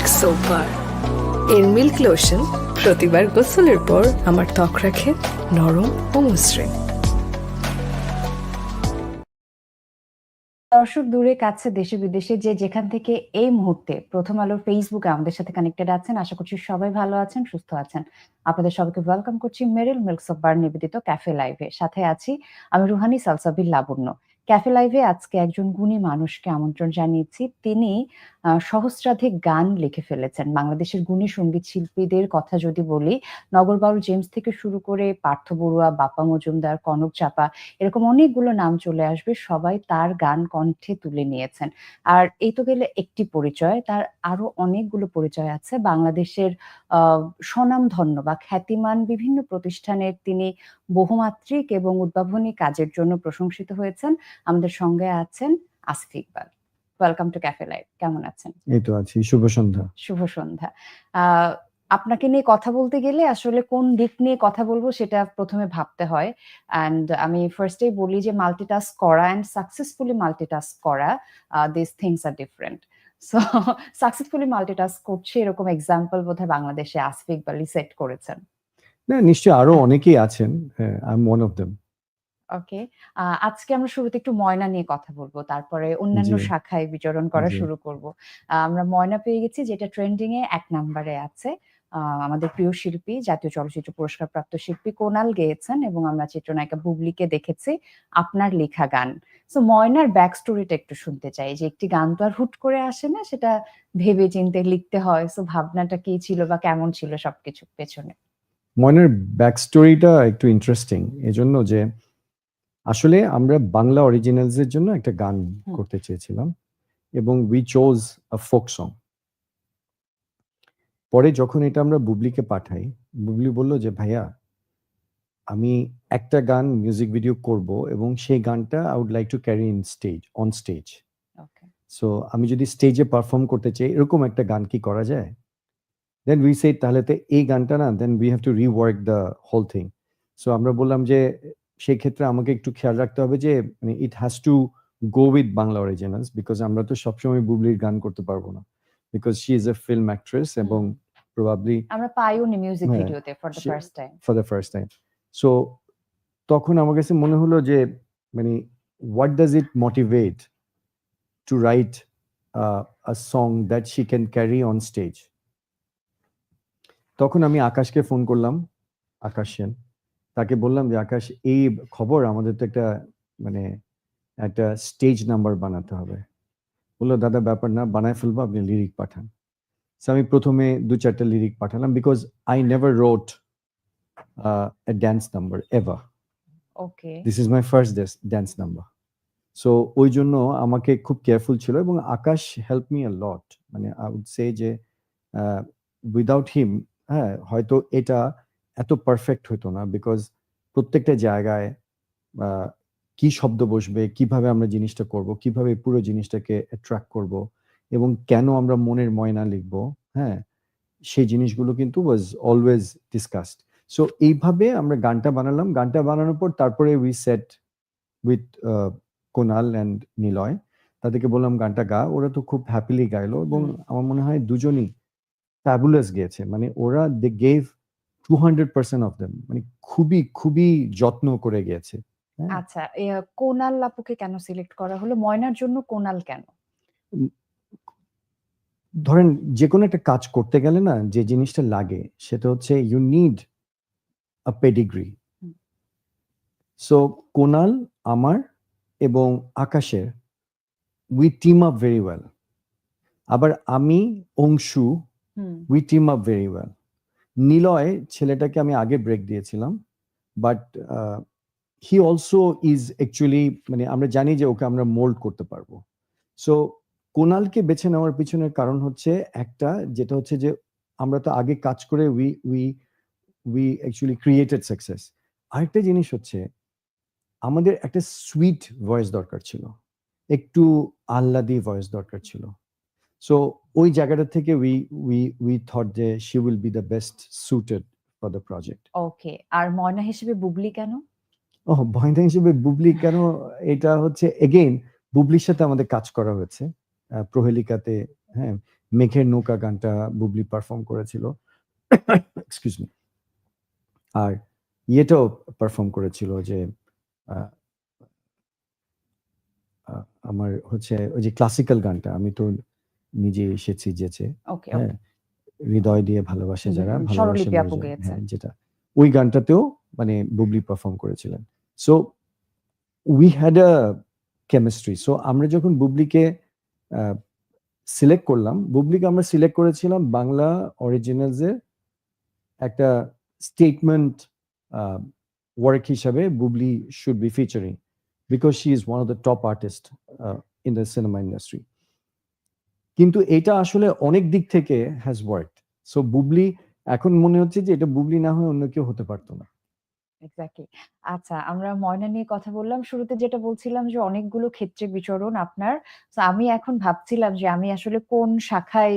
Milk soap bar এর milk lotion প্রতিবার গোসলের পর আমার ত্বক রাখে নরম ও মসৃণ। দর্শক দূরে, কাছে, দেশে, বিদেশে যে যেখান থেকে এই মুহূর্তে প্রথম আলো ফেসবুকে আমাদের সাথে কানেক্টেড আছেন, আশা করছি সবাই ভালো আছেন, সুস্থ আছেন। আপনাদের সবাইকে ওয়েলকাম করছি মেরিল মিল্কস অফ বার নিবেদিত ক্যাফে লাইভে সাথে আছি আমি রুহানি সালসাবিল লাবণ্য। ক্যাফে লাইভে আজকে একজন গুণী মানুষকে আমন্ত্রণ জানিয়েছি। তিনি সহস্রাধিক গান লিখে ফেলেছেন। বাংলাদেশের গুণী সংগীত শিল্পীদের কথা যদি বলি নগরবাউল জেমস থেকে শুরু করে পার্থ বড়ুয়া বাপা মজুমদার, কনক চাপা, এরকম অনেকগুলো নাম চলে আসবে, সবাই তার গান কণ্ঠে তুলে নিয়েছেন। আর এই তো গেলে একটি পরিচয়, তার আরও অনেকগুলো পরিচয় আছে। বাংলাদেশের স্বনামধন্য বা খ্যাতিমান বিভিন্ন প্রতিষ্ঠানের তিনি বহুমাত্রিক এবং উদ্ভাবনী কাজের জন্য প্রশংসিত হয়েছেন। আমাদের সঙ্গে আছেন Asif Iqbal welcome to cafe live কেমন আছেন? এই তো আছি শুভ সন্ধ্যা। শুভ সন্ধ্যা। আপনাকে নিয়ে কথা বলতে গেলে আসলে কোন দিক নিয়ে কথা বলব সেটা প্রথমে ভাবতে হয়। অ্যান্ড আমি ফার্স্টেই বলি যে মাল্টিটাস্ক করা অ্যান্ড সাকসেসফুলি মাল্টিটাস্ক করা দিস থিংস আর ডিফারেন্ট সো সাকসেসফুলি মাল্টিটাস্ক করছে এরকম এক্সাম্পল বোধহয় বাংলাদেশে আসফিক বালি সেট করেছেন। না নিশ্চয়ই আরও অনেকেই আছেন I am one of them okay আজকে আমরা শুরুতে একটু ময়না নিয়ে কথা বলব। তারপরে অন্যান্য শাখায় বিচরণ করা শুরু করব। আমরা ময়না পেয়ে গেছি যেটা ট্রেন্ডিং এ এক নম্বরে আছে। আমাদের প্রিয় শিল্পী জাতীয় চলচ্চিত্র পুরস্কার প্রাপ্ত শিল্পী কোনাল গেয়েছেন এবং আমরা চিত্রনায়িকা বুবলিকে দেখেছি আপনার লেখা গান। সো ময়নার ব্যাক স্টোরিটা একটু শুনতে চাই যে একটি গান তো আর হুট করে আসে না সেটা ভেবে চিন্তে লিখতে হয়। সো ভাবনাটা কি ছিল বা কেমন ছিল সবকিছু পেছনে? ময়নার ব্যাক স্টোরিটা একটু ইন্টারেস্টিং এজন্য যে আসলে আমরা বাংলা অরিজিনালস এর জন্য একটা গান করতে চেয়েছিলাম এবং we chose a folk song পরে যখন এটা আমরা বুবলিকে পাঠাই বুবলি বলল যে ভাইয়া আমি একটা গান মিউজিক ভিডিও করব এবং সেই গানটা I would like to carry in stage on stage so আমি যদি স্টেজে পারফর্ম করতে চাই এরকম একটা গান কি করা যায়? দেন উই সে তাহলে তো এই গানটা না then we have to rework the whole thing so আমরা বললাম যে সেই ক্ষেত্রে আমাকে একটু খেয়াল রাখতে হবে যে মানে it has to go with Bangla originals because আমরা তো সবসময় বুবলির গান করতে পারব না। Because she is a film actress এবং প্রবাবলি আমরা পাইও নি মিউজিক ভিডিওতে for the first time for the first time so তখন আমার কাছে মনে হলো যে মানে what does it motivate to write a song that she can carry on stage তখন আমি আকাশকে ফোন করলাম আকাশ সেন। তাকে বললাম যে আকাশ এই খবর আমাদের তো একটা মানে একটা স্টেজ নাম্বার বানাতে হবে। বলল দাদা ব্যাপার না বানায় ফেলব আপনি লিরিক পাঠান। আমি প্রথমে দু চারটা লিরিক পাঠালাম because I never wrote a dance number ever. Okay this is my first dance number so ওই জন্য আমাকে খুব কেয়ারফুল ছিল এবং Akash help me a lot মানে আই উড সে যে উইদাউট হিম হ্যাঁ হয়তো এটা এত পারফেক্ট হতো না বিকজ প্রত্যেকটা জায়গায় কি শব্দ বসবে কীভাবে আমরা জিনিসটা করব কীভাবে পুরো জিনিসটাকে অ্যাট্রাক্ট করব এবং কেন আমরা মনের ময়না লিখব হ্যাঁ? সেই জিনিসগুলো কিন্তু ওয়াজ অলওয়েজ ডিসকাসড সো এইভাবে আমরা গানটা বানালাম। গানটা বানানোর পর তারপরে we set with Konal and Niloy. তাদেরকে বললাম গানটা গা। ওরা তো খুব হ্যাপিলি গাইলো এবং আমার মনে হয় দুজনই ফ্যাবুলাস গেয়েছে। মানে ওরা they gave two hundred percent of them মানে খুবই খুবই যত্ন করে গেছে হ্যাঁ? আচ্ছা কোনাল লাপুকে কেন সিলেক্ট করা হলো? ময়নার জন্য কোনাল কেন? ধরেন যে কোনো একটা কাজ করতে গেলে না যে জিনিসটা লাগে সেটা হচ্ছে you need a pedigree so Konal আমার এবং আকাশের we team up very well আবার আমি Anshu we team up very well Niloy ছেলেটাকে আমি আগে ব্রেক দিয়েছিলাম but he also is actually মানে আমরা জানি যে ওকে আমরা মোল্ড করতে পারব। সো কোনালকে বেছে নেওয়ার পিছনের কারণ হচ্ছে একটা, যেটা হচ্ছে যে আমরা তো আগে কাজ করে we we we actually created success আরেকটা জিনিস হচ্ছে, আমাদের একটা সুইট ভয়েস দরকার ছিল, একটু আহ্লাদি ভয়েস দরকার ছিল। সো ওই জায়গাটা থেকে উই উই উই থট যে she will be the best suited for the project okay আর ময়না হিসেবে বুবলি কেন? ও ময়না হিসেবে বুবলি কেন? এটা হচ্ছে এগেইন বুবলির সাথে আমাদের কাজ করা হয়েছে। প্রহেলিকাতে হ্যাঁ মেঘের নৌকা গানটা বুবলি পারফর্ম করেছিল। এক্সকিউজ মি আর ইয়েটাও পারফর্ম করেছিল যে আমার হচ্ছে ওই যে ক্লাসিক্যাল গানটা আমি তো নিজে এসেছি যেচে ওকে হ্যাঁ? হৃদয় দিয়ে ভালোবাসে যারা ভালোবাসে। হ্যাঁ, যেটা ওই গানটাতেও মানে বুবলি পারফর্ম করেছিলেন। So we had a chemistry so আমরা যখন বুবলিকে সিলেক্ট করলাম বুবলিকে আমরা সিলেক্ট করেছিলাম বাংলা অরিজিনালস এর একটা স্টেটমেন্ট ওয়ার্ক হিসাবে Bubly should be featuring because she is one of the top artist in the cinema industry কিন্তু এটা আসলে অনেক দিক থেকে হ্যাজ ওয়ার্ক সো বুবলি এখন মনে হচ্ছে যে এটা বুবলি না হয়ে অন্য কেউ হতে পারতো না। এক্স্যাক্টলি আচ্ছা আমরা ময়না নিয়ে কথা বললাম। শুরুতে যেটা বলছিলাম যে অনেকগুলো ক্ষেত্রে বিচরণ আপনার। তো আমি এখন ভাবছিলাম যে আমি আসলে কোন শাখায়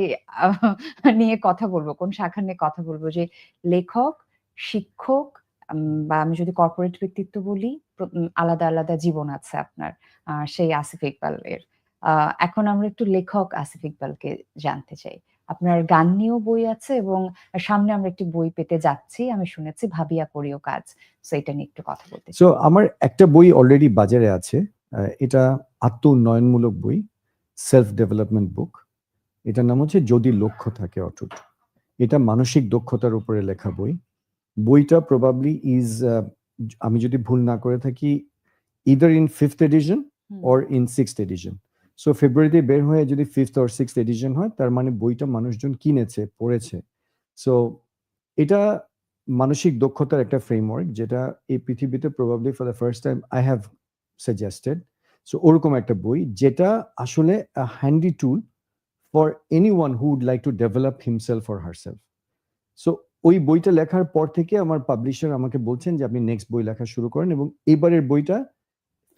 নিয়ে কথা বলব কোন শাখা নিয়ে কথা বলব? যে লেখক শিক্ষক বা আমি যদি কর্পোরেট ব্যক্তিত্ব বলি আলাদা আলাদা জীবন আছে আপনার সেই আসিফ ইকবালের। আহ, এখন আমরা একটু লেখক আসিফ ইকবালকে জানতে চাই। আপনার গান নিয়েও বই আছে এবং সামনে আমরা একটি বই পেতে যাচ্ছি আমি শুনেছি ভাবিয়া করিও কাজ। সো এটা নিয়ে একটু কথা বলতে সো আমার একটা বই অলরেডি বাজারে আছে এটা আত্ম উন্নয়নমূলক বই সেলফ ডেভেলপমেন্ট বুক এটার নাম হচ্ছে যদি লক্ষ্য থাকে অটুট। এটা মানসিক দক্ষতার উপরে লেখা বই। বইটা প্রবাবলি ইজ আমি যদি ভুল না করে থাকি either in fifth edition or in sixth edition so ফেব্রুয়ারিতে বের হয়ে যদি ফিফথ অর সিক্সথ এডিশন হয়, তার মানে বইটা মানুষজন কিনেছে, পড়েছে। সো এটা মানসিক দক্ষতার একটা ফ্রেমওয়ার্ক যেটা এই পৃথিবীতে probably for the first time I have suggested so ওরকম একটা বই যেটা আসলে handy tool for anyone who would like to develop himself for herself so ওই বইটা লেখার পর থেকে আমার পাবলিশার আমাকে বলছেন যে আপনি নেক্সট বই লেখা শুরু করেন এবং এবারের বইটা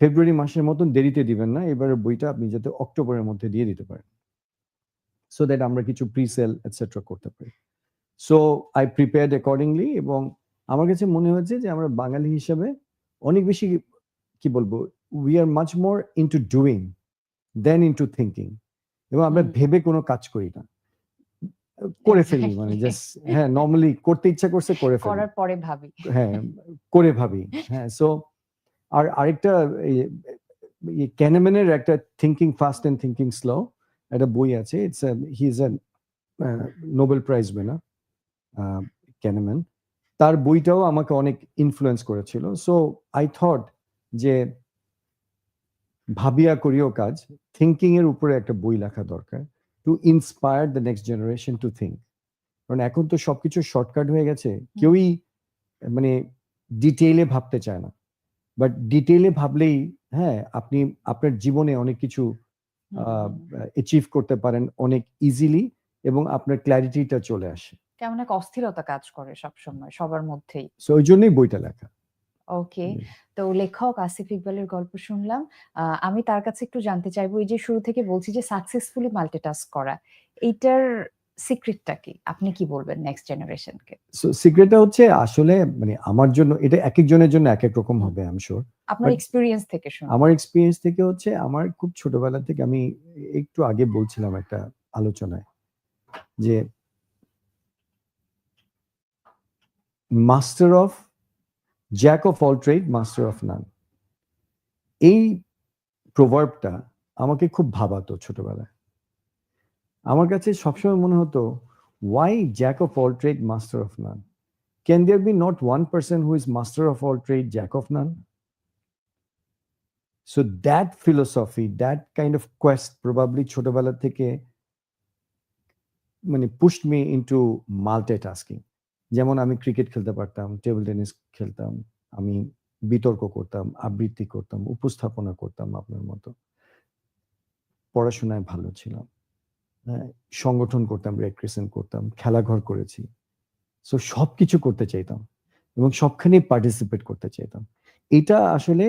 ফেব্রুয়ারি মাসের মতন দেরিতে দিবেন না এবারের বইটা আপনি যাতে অক্টোবরের মধ্যে দিয়ে দিতে পারেন। সো দ্যাট আমরা কিছু প্রি সেল এটসেট্রা করতে পারি। সো আই প্রিপেয়ার্ড অ্যাকর্ডিংলি এবং আমার কাছে মনে হয়েছে যে আমরা বাঙালি হিসাবে অনেক বেশি কি বলব we are much more into doing than into thinking এবং আমরা ভেবে কোনো কাজ করি না। করে ফেলি মানে জাস্ট হ্যাঁ নর্মালি করতে ইচ্ছা করছে করে ফেলি। করার পরে ভাবি। হ্যাঁ করে ভাবি। হ্যাঁ সো আর আরেকটা ক্যানেমেনের একটা thinking fast and thinking slow একটা বই আছে it's he is a Nobel prize winner Kahneman তার বইটাও আমাকে অনেক ইনফ্লুয়েন্স করেছিল। সো আই থট যে ভাবিয়া করিও কাজ থিঙ্কিং এর উপরে একটা বই লেখা দরকার to inspire the next generation to think কারণ এখন তো সবকিছু শর্টকাট হয়ে গেছে, কেউই মানে ডিটেইলে ভাবতে চায় না। বাট ডিটেলে ভাবলেই হ্যাঁ আপনি আপনার জীবনে অনেক কিছু অ্যাচিভ করতে পারেন অনেক ইজিলি এবং আপনার ক্ল্যারিটিটা চলে আসে। কেমন এক অস্থিরতা কাজ করে সব সময় সবার মধ্যেই। সো ওই জন্যই বইটা লেখা। ওকে তো লেখক আসিফ ইকবালের গল্প শুনলাম। আমি তার কাছে একটু জানতে চাইব এই যে শুরু থেকে বলছি যে সাকসেসফুলি মাল্টিটাস্ক করা এইটার সিক্রেটটা কি? আপনি কি বলবেন নেক্সট জেনারেশনকে সো সিক্রেটটা হচ্ছে আসলে মানে আমার জন্য এটা এক একজনের জন্য এক এক রকম হবে আই এম শিওর আপনার এক্সপিরিয়েন্স থেকে শুনুন। আমার এক্সপিরিয়েন্স থেকে হচ্ছে আমার খুব ছোটবেলা থেকে আমি একটু আগে বলছিলাম একটা আলোচনায় যে master of jack of all trade master of none এই প্রভার্বটা আমাকে খুব ভাবাতো ছোটবেলায়। আমার কাছে সবসময় মনে হতো why jack of all trade master of none can there be not one person who is master of all trade jack of none so that philosophy that kind of quest probably ছোটবেলা থেকে মানে pushed into into tasking যেমন আমি cricket খেলতে পারতাম table tennis খেলতাম, আমি বিতর্ক করতাম, আবৃত্তি করতাম, উপস্থাপনা করতাম আপনার মতো। পড়াশোনায় ভালো ছিলাম। সংগঠন করতাম রেড ক্রিসেন্ট করতাম, খেলাঘর করেছি। সো সবকিছু করতে চাইতাম এবং সবখানে পার্টিসিপেট করতে চাইতাম। এটা আসলে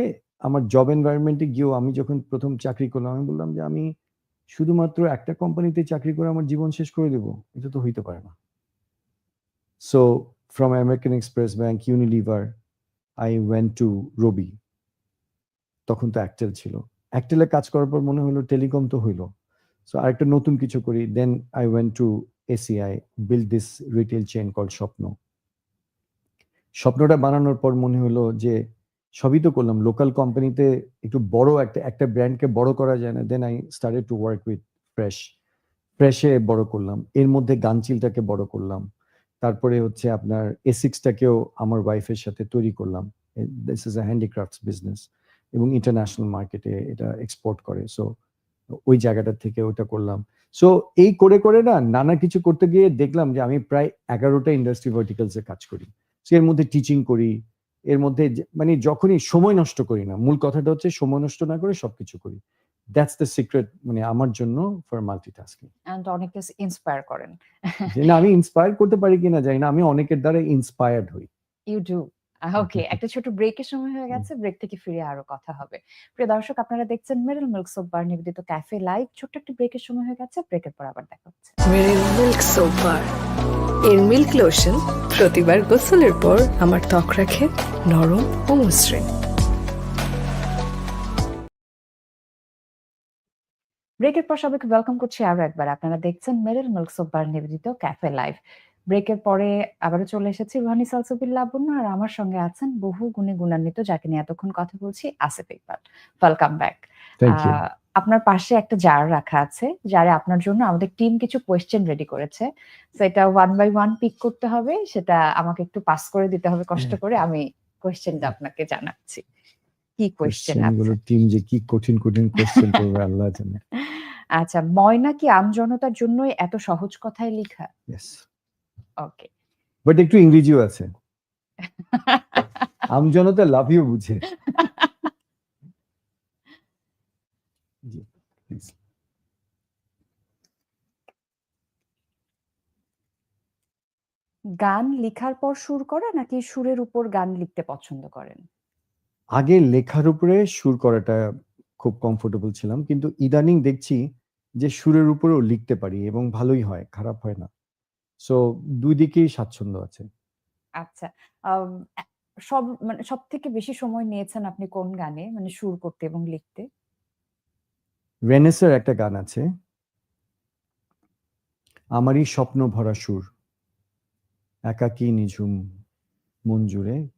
আমার জব এনভায়রনমেন্টে গিয়েও আমি যখন প্রথম চাকরি করলাম, আমি বললাম যে আমি শুধুমাত্র একটা কোম্পানিতে চাকরি করে আমার জীবন শেষ করে দেব, এটা তো হইতে পারে না। So from American Express bank Unilever I went to Robi তখন তো অ্যাক্টেল ছিল। অ্যাক্টেলে কাজ করার পর মনে হলো টেলিকম তো হইল। সো আরেকটা নতুন কিছু করি then I went to ACI build this retail chain call Shwapno স্বপ্নটা বানানোর পর মনে হলো যে সবই তো করলাম লোকাল কোম্পানিতে একটু বড় একটা একটা ব্র্যান্ডকে বড় করা যায় না then I started to work with Fresh ফ্রেশে বড় করলাম, এর মধ্যে গানচিলটাকে বড় করলাম, তারপরে হচ্ছে আপনার এসিক্সটাকেও আমার ওয়াইফের সাথে তৈরি করলাম this is a handicrafts business এবং ইন্টারন্যাশনাল মার্কেটে এটা এক্সপোর্ট করে সো ওই জায়গাটা থেকে ওটা করলাম। সো এই করে করে না নানা কিছু করতে গিয়ে দেখলাম যে আমি প্রায় এগারোটা ইন্ডাস্ট্রি ভার্টিক্যালসে কাজ করি। সো এর মধ্যে টিচিং করি এর মধ্যে মানে যখনই সময় নষ্ট করি না মূল কথাটা হচ্ছে সময় নষ্ট না করে সবকিছু করি। দ্যাটস দ্য সিক্রেট মানে আমার জন্য ফর মাল্টিটাস্কিং অনেককে ইন্সপায়ার করেন। না আমি ইন্সপায়ার করতে পারি কিনা জানি না আমি অনেকের দ্বারা ইন্সপায়ার্ড হই। ইউ ডু ওকে একটা ছোট ব্রেকের সময় হয়ে গেছে ব্রেক থেকে ফিরে আরও কথা হবে। প্রিয় দর্শক আপনারা দেখছেন মেরিল মিল্ক সোপ বার নিবেদিত ক্যাফে লাইভ ছোট্ট একটা ব্রেকের সময় হয়ে গেছে ব্রেকের পর আবার দেখা হচ্ছে। মেরিল মিল্ক সোপ বার এর মিল্ক লোশন প্রতিবার গোসলের পর আমার ত্বক রাখে নরম ও মসৃণ। ব্রেকের পর সবাইকে ওয়েলকাম করছি আরও একবার। আপনারা দেখছেন মেরিল মিল্ক সোপ বার নিবেদিত ক্যাফে লাইভ ব্রেকের পরে আবারও চলে এসেছি রুহানি সালসবিল লাবণ্য আর আমার সঙ্গে আছেন বহু গুণে গুণান্বিত যাকে নিয়ে এতক্ষণ কথা বলছি আসিফ ইকবাল। ওয়েলকাম ব্যাক আপনার পাশে একটা জার রাখা আছে যারে আপনার জন্য আমাদের টিম কিছু কোয়েশ্চেন রেডি করেছে। সেটা ওয়ান বাই ওয়ান পিক করতে হবে সেটা আমাকে একটু পাস করে দিতে হবে কষ্ট করে আমি কোয়েশ্চেনটা আপনাকে জানাচ্ছি। কি কোয়েশ্চেন আছে? টিম যে কি কঠিন কঠিন কোশ্চেন করবে আল্লাহ জানে। আচ্ছা ময়না কি আমজনতার জন্যই এত সহজ কথায় লেখা? ইয়েস ওকে বাট একটু ইংরেজিও আছে। আমজনতা লাভ ইউ বুঝে। গান লেখার পর সুর করা নাকি সুরের উপর গান লিখতে পছন্দ করেন? আগে লেখার উপরে সুর করাটা খুব কমফোর্টেবল ছিলাম কিন্তু ইদানিং দেখছি যে সুরের উপরেও লিখতে পারি এবং ভালোই হয় খারাপ হয় না। সো দুই দিকেই স্বাচ্ছন্দ্য আছে। আচ্ছা সব মানে সব থেকে বেশি সময় নিয়েছেন আপনি কোন গানে? মানে সুর করতে এবং লিখতে? রেনেসের একটা গান আছে। আমারই স্বপ্ন ভরা সুর। একাকী নিঝুম মন জুড়ে।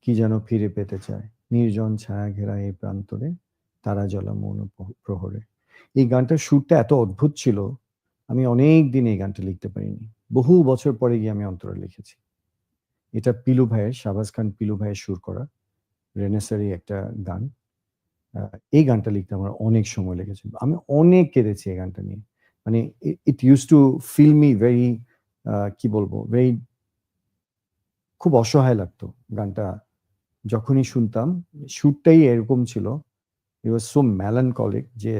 কি যেন ফিরে পেতে চায়। নির্জন ছায়া ঘেরা এই প্রান্তরে। তারা জ্বলা মৌন প্রহ- প্রহরে। এই গানটার সুরটা এত অদ্ভুত ছিল। আমি অনেক দিন এই গানটা লিখতে পারিনি। বহু বছর পরে গিয়ে আমি অন্তরে লিখেছি। এটা পিলু ভাইয়ের, শাহবাজ খান পিলু ভাইয়ের সুর করা, রেনেসারি একটা গান। এই গানটা লিখতে আমার অনেক সময় লেগেছে। আমি অনেক কেঁদেছি এই গানটা নিয়ে। মানে it use to feel me very কি বলব ভেরি খুব অসহায় লাগতো গানটা। যখনই শুনতাম, সুরটাই এরকম ছিল। ইট ওয়াজ সো ম্যালানকলিক যে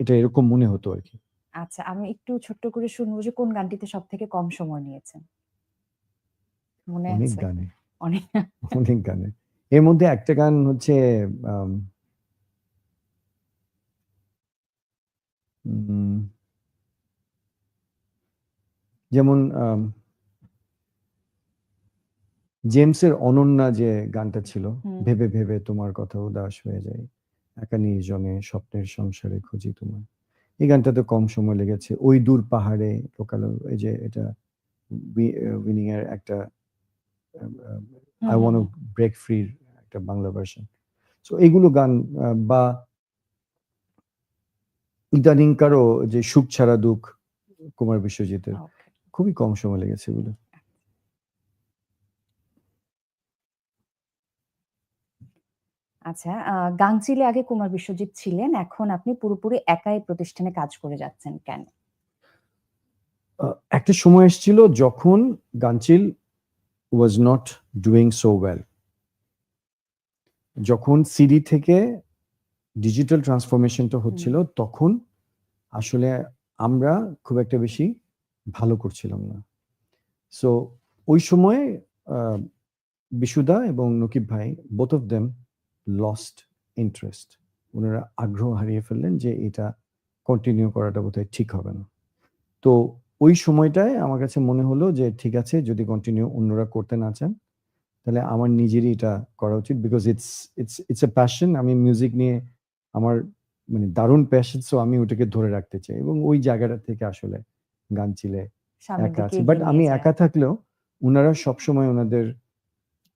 এটা এরকম মনে হতো আর কি। আচ্ছা আমি একটু ছোট্ট করে শুনব যে কোন গানটিতে সব থেকে কম সময় নিয়েছেন? মনে অনেক আছে? গানে। অনেক। অনেক গানে। এর মধ্যে একটা গান হচ্ছে যেমন জেমসের অনন্যা যে গানটা ছিল ভেবে ভেবে তোমার কথা উদাস হয়ে যায় একা নির্জনে স্বপ্নের সংসারে খুঁজি তোমার এই গানটা তো কম সময় লেগেছে। ওই দূর পাহাড়ে লোকালো এই যে এটা উইনিং এর একটা I one want break free একটা বাংলা ভার্সন সো এইগুলো গান বা ইদানিং ইদানিংকারও যে সুখ ছাড়া দুঃখ কুমার বিশ্বজিতের খুবই কম সময় লেগেছে এগুলো। আচ্ছা আহ, গাংচিলে আগে কুমার বিশ্বজিৎ ছিলেন এখন আপনি পুরোপুরি একাই প্রতিষ্ঠানে কাজ করে যাচ্ছেন কেন? আহ, একটা সময় এসেছিল যখন Gangchil was not doing so well যখন সিডি থেকে ডিজিটাল ট্রান্সফরমেশনটা হচ্ছিল তখন আসলে আমরা খুব একটা বেশি ভালো করছিলাম না। সো ওই সময় আহ, বিশুদা এবং নকিব ভাই both of them lost interest ওনারা আগ্রহ হারিয়ে ফেললেন যে এটা কন্টিনিউ করাটা বোধহয় ঠিক হবে না। তো ওই সময়টায় আমার কাছে মনে হলো যে ঠিক আছে যদি কন্টিনিউ অন্যরা করতে না চান তাহলে আমার নিজেরই এটা করা উচিত because it's it's it's a passion আমি মিউজিক নিয়ে আমার মানে দারুণ প্যাশন সো আমি ওটাকে ধরে রাখতে চাই এবং ওই জায়গাটা থেকে আসলে গান সামনের একা আছি। বাট আমি একা থাকলেও ওনারা সবসময় ওনাদের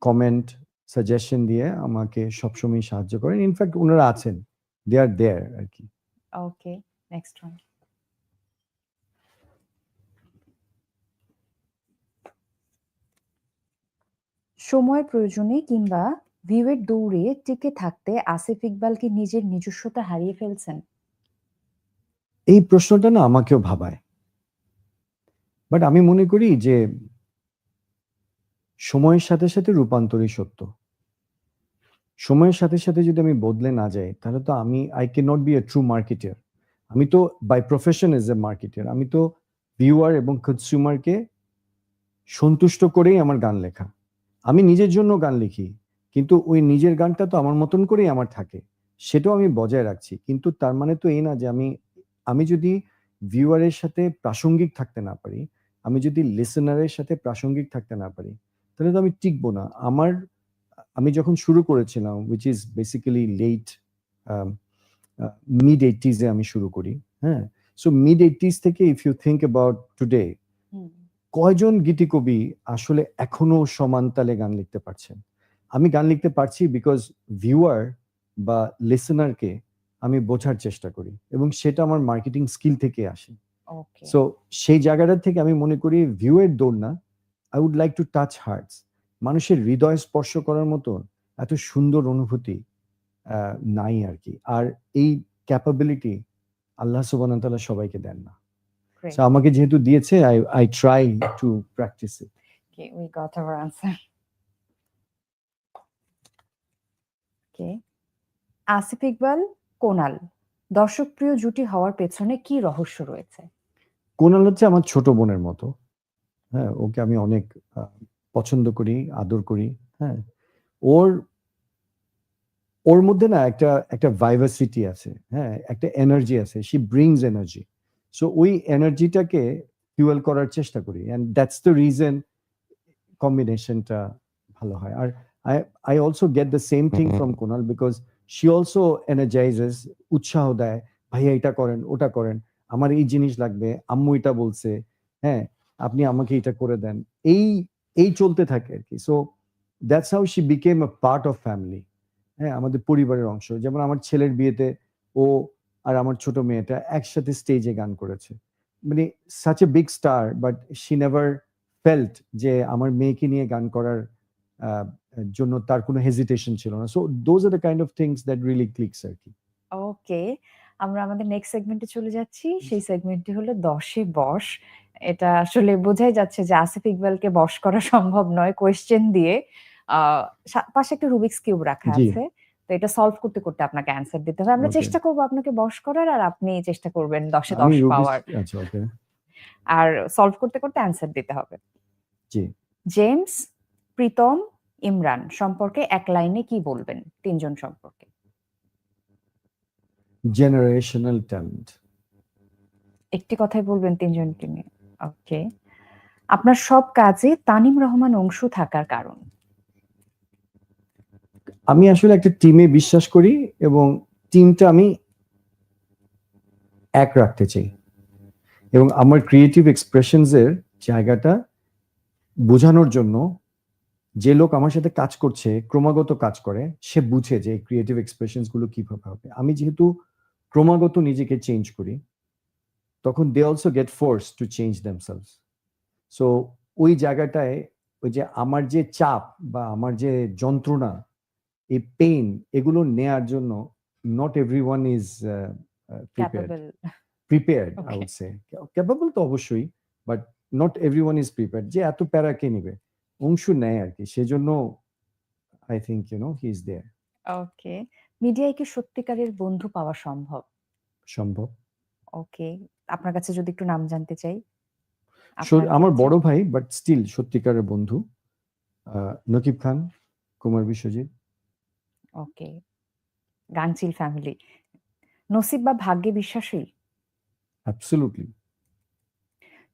কমেন্ট সাজেশন দিয়ে আমাকে সবসময় সাহায্য করেন। ইনফ্যাক্ট ওনারা আছেন। দে আর দেয়ার আর কি ওকে নেক্সট ওয়ান সময়ের প্রয়োজনে কিংবা ভিউয়ের দৌড়ে টিকে থাকতে আসিফ ইকবাল কি নিজের নিজস্বতা হারিয়ে ফেলছেন? এই প্রশ্নটা না আমাকেও ভাবায়। বাট আমি মনে করি যে সময়ের সাথে সাথে রূপান্তরই সত্য। সময়ের সাথে সাথে যদি আমি বদলে না যাই, তাহলে তো আমি I K not be a true marketer আমি তো by profession as a marketer আমি তো ভিউয়ার এবং কনজিউমারকে সন্তুষ্ট করেই আমার গান লেখা। আমি নিজের জন্য গান লিখি, কিন্তু ওই নিজের গানটা তো আমার মতন করেই আমার থাকে। সেটাও আমি বজায় রাখছি। কিন্তু তার মানে তো এই না যে আমি আমি যদি ভিউয়ারের সাথে প্রাসঙ্গিক থাকতে না পারি, আমি যদি লিসেনারের সাথে প্রাসঙ্গিক থাকতে না পারি, তাহলে তো আমি টিকবো না। আমার আমি যখন শুরু করেছিলাম which is basically late mid এইটিজে আমি শুরু করি হ্যাঁ? সো মিড এইটিজ থেকে if you think about today কয়জন গীতি কবি আসলে এখনও সমান তালে গান লিখতে পারছেন? আমি গান লিখতে পারছি বিকজ ভিউয়ার বা লিসেনারকে আমি বোঝার চেষ্টা করি এবং সেটা আমার মার্কেটিং স্কিল থেকে আসে। সো সেই জায়গাটা থেকে আমি মনে করি ভিউয়ের দৌড় না I would like to touch hearts মানুষের হৃদয় স্পর্শ করার মতো এত সুন্দর অনুভূতি নাই আর কি আর এই ক্যাপাবিলিটি আল্লাহ সুবান তাআলা সবাইকে দেন না. আমাকে যেহেতু দিয়েছে I I try to practice it we got our answer. Okay. Asif Iqbal Konal দর্শকপ্রিয় জুটি হওয়ার পেছনে কি রহস্য রয়েছে কোনাল হচ্ছে আমার ছোট বোনের মতো হ্যাঁ ওকে আমি অনেক পছন্দ করি আদর করি হ্যাঁ। ওর ওর মধ্যে না একটা একটা ভাইভাসিটি আছে হ্যাঁ একটা এনার্জি আছে শি ব্রিংস এনার্জি সো ওই এনার্জিটাকে ফিউয়েল করার চেষ্টা করি অ্যান্ড দ্যাটস দ্য রিজন কম্বিনেশনটা ভালো হয়। আর I I also get the same thing from Konal because she also energises উৎসাহ দেয় ভাইয়া এটা করেন ওটা করেন আমার এই জিনিস লাগবে আম্মু এটা বলছে হ্যাঁ আপনি আমাকে এটা করে দেন। এই এই চলতে থাকে আর কি। So that's how she became a part of family হ্যাঁ আমাদের পরিবারের অংশ। যেমন আমার ছেলের বিয়েতে ও আর আমার ছোট মেয়েটা একসাথে স্টেজে গান করেছে। মানে such a big star but she never felt যে আমার মেয়েকে নিয়ে গান করার জন্য তার কোনো হেজিটেশন ছিল না। So those are the kind of things that really clicks আর কি। ওকে আমরা আমাদের নেক্সট সেগমেন্টে চলে যাচ্ছি। সেই সেগমেন্টটি হলো দশে বশ এটা আসলে বোঝাই যাচ্ছে যে আসিফ ইকবালকে বশ করা সম্ভব নয় কোয়েশ্চেন দিয়ে। পাশে একটা রুবিক্স কিউব রাখা আছে। তো এটা সলভ করতে করতে আপনাকে অ্যান্সার দিতে হবে। আমরা চেষ্টা করব আপনাকে বশ করার আর আপনি চেষ্টা করবেন দশে দশ পাওয়ার। আচ্ছা আর সলভ করতে করতে অ্যান্সার দিতে হবে। জেমস প্রীতম ইমরান সম্পর্কে এক লাইনে কি বলবেন তিনজন সম্পর্কে? জেনারেশনাল ট্যালেন্ট একটি কথাই বলবেন তিনজনকে নিয়ে। ওকে আপনার সব কাজে তানিম রহমান অংশ থাকার কারণ? আমি আসলে একটা টিমে বিশ্বাস করি এবং টিমটা আমি এক রাখতে চাই। এবং আমার ক্রিয়েটিভ এক্সপ্রেশনস এর জায়গাটা বোঝানোর জন্য যে লোক আমার সাথে কাজ করছে, ক্রমাগত কাজ করে, সে বুঝে যে ক্রিয়েটিভ এক্সপ্রেশনসগুলো কীভাবে হবে। আমি যেহেতু ক্রমাগত নিজেকে চেঞ্জ করি তখন they also get force to change themselves so ওই জায়গাটায় ওই যে আমার যে চাপ বা আমার যে যন্ত্রণা এই পেইন এগুলো নেয়ার জন্য not everyone is prepared capable prepared I would say capable তো অবশ্যই but not everyone is prepared যে এত প্যারা কে নিবে? অংশ নেয় আর কি সেজন্য I think you know he is there okay মিডিয়ায় কি সত্যিকারের বন্ধু পাওয়া সম্ভব? সম্ভব। ওকে আপনার কাছে যদি একটু নাম জানতে চাই আমার বড় ভাই বাট স্টিল সত্যিকারের বন্ধু নকিব খান কুমার বিশ্বজিৎ। ওকে। গাংচিল ফ্যামিলি নসিব বা ভাগ্যে বিশ্বাসী? অ্যাবসলুটলি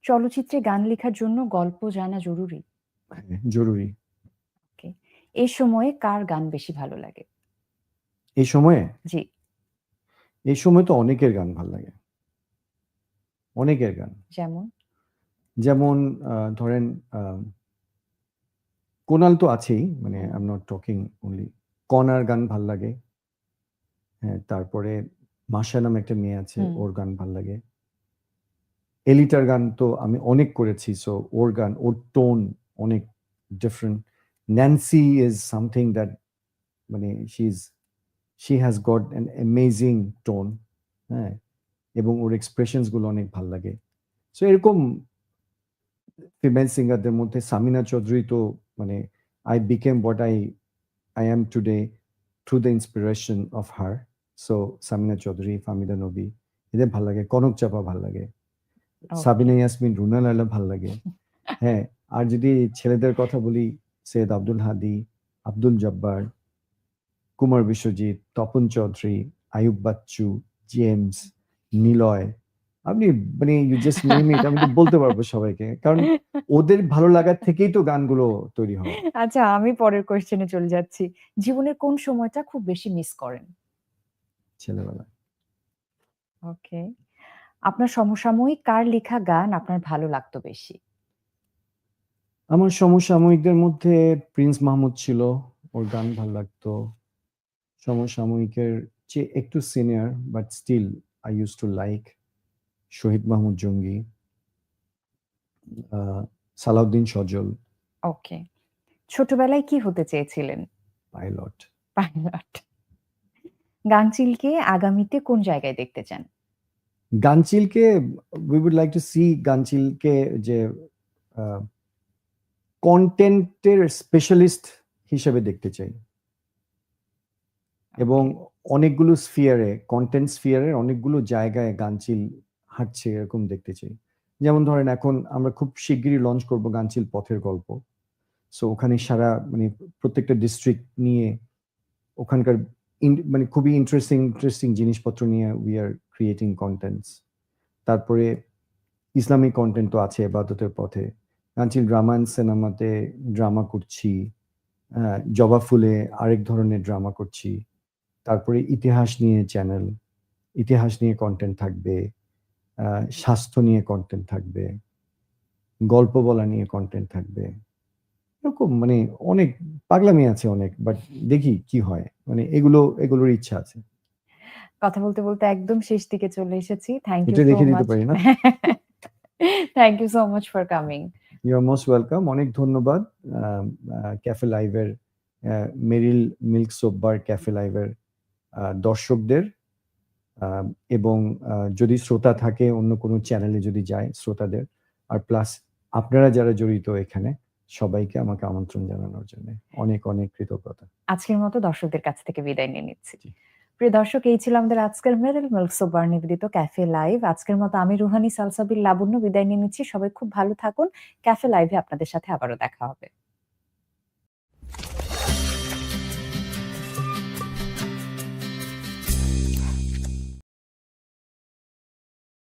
চলচ্চিত্রে গান লেখার জন্য গল্প জানা জরুরি? জরুরি। ওকে। এই সময়ে কার গান বেশি ভালো লাগে? এই সময়ে? জি। এই সময় তো অনেকের গান ভালো লাগে। অনেকের গান। যেমন? যেমন ধরেন কোনাল তো আছেই মানে I am not talking only কনার গান ভালো লাগে। হ্যাঁ তারপরে মাসা নামে একটা মেয়ে আছে ওর গান ভালো লাগে। এলিটার গান তো আমি অনেক করেছি সো ওর গান ওর টোন অনেক different Nancy is something that মানে she is she has got an amazing tone হ্যাঁ। এবং ওর এক্সপ্রেশনসগুলো অনেক ভালো লাগে। সো এরকম ফিমেল সিঙ্গারদের মধ্যে সামিনা চৌধুরী তো মানে I became what I I am today through the inspiration of her so Samina Chowdhury Fahmida Nabi এদের ভালো লাগে। কনক চাপা ভালো লাগে। সাবিনা ইয়াসমিন রুনা লালা ভালো লাগে। হ্যাঁ আর যদি ছেলেদের কথা বলি সৈয়দ আব্দুল হাদি আব্দুল জব্বার কুমার বিশ্বজিৎ তপন চৌধুরী আয়ুব বাচ্চু জেমস নিলয়। আপনি মানে ইউ জাস্ট নেম ইট আমি তো বলতে পারব সবাইকে। কারণ ওদের ভালো লাগার থেকেই তো গানগুলো তৈরি হয়। আচ্ছা আমি পরের কোশ্চেনে চলে যাচ্ছি। জীবনের কোন সময়টা খুব বেশি মিস করেন? ছেলেবেলা ওকে আপনার সমসাময়িক কার লেখা গান আপনার ভালো লাগতো বেশি? আমার সমসাময়িকদের মধ্যে প্রিন্স মাহমুদ ছিল ওর গান ভালো লাগতো। সমসাময়িকের চেয়ে একটু senior but still I use to like Shahid Mahmud Jongi ah, Salauddin Sajal okay ছোটবেলায় কি হতে চেয়েছিলেন? পাইলট পাইলট গাংচিলকে আগামীতে কোন জায়গায় দেখতে চান? গানচিলকে we would like to see গানচিলকে যে কন্টেন্টের স্পেশালিস্ট হিসেবে দেখতে চাই। এবং অনেকগুলো স্ফিয়ারে কন্টেন্ট স্ফিয়ারের অনেকগুলো জায়গায় গানচিল হাঁটছে এরকম দেখতে চাই। যেমন ধরেন এখন আমরা খুব শিগগিরই লঞ্চ করব গানচিল পথের গল্প। সো ওখানে সারা মানে প্রত্যেকটা ডিস্ট্রিক্ট নিয়ে ওখানকার মানে খুবই ইন্টারেস্টিং ইন্টারেস্টিং জিনিসপত্র নিয়ে উই আর ক্রিয়েটিং কন্টেন্টস তারপরে ইসলামিক কন্টেন্ট তো আছে এবাদতের পথে। গানচিল ড্রামা সিনেমাতে ড্রামা করছি। জবা ফুলে আরেক ধরনের ড্রামা করছি। তারপরে ইতিহাস নিয়ে চ্যানেল ইতিহাস নিয়ে কন্টেন্ট থাকবে স্বাস্থ্য নিয়ে কন্টেন্ট থাকবে গল্প বলা নিয়ে কন্টেন্ট থাকবে। এরকম মানে অনেক পাগলামি আছে অনেক বাট দেখি কি হয়। মানে এগুলো এগুলোর ইচ্ছা আছে। কথা বলতে বলতে একদম শেষ দিকে চলে এসেছি। থ্যাংক ইউ দেখে নিতে পারি না। Thank you so much for coming you are most welcome অনেক ধন্যবাদ। ক্যাফে লাইভের মেরিল মিল্ক সোপবার ক্যাফে লাইভের দর্শকদের এবং যদি শ্রোতা থাকে অন্য কোনো চ্যানেলে যদি যায় শ্রোতাদের আর প্লাস আপনারা যারা জড়িত এখানে সবাইকে আমাকে আমন্ত্রণ জানানোর জন্য অনেক অনেক কৃতজ্ঞতা। আজকের মতো দর্শকদের কাছ থেকে বিদায় নিয়ে নিচ্ছি। প্রিয় দর্শক এই ছিল আমাদের আজকের মেরিল মিল্ক সোবার নিবেদিত ক্যাফে লাইভ। আজকের মতো আমি রুহানি সালসাবির লাবণ্য বিদায় নিয়ে নিচ্ছি। সবাই খুব ভালো থাকুন। ক্যাফে লাইভে আপনাদের সাথে আবারও দেখা হবে।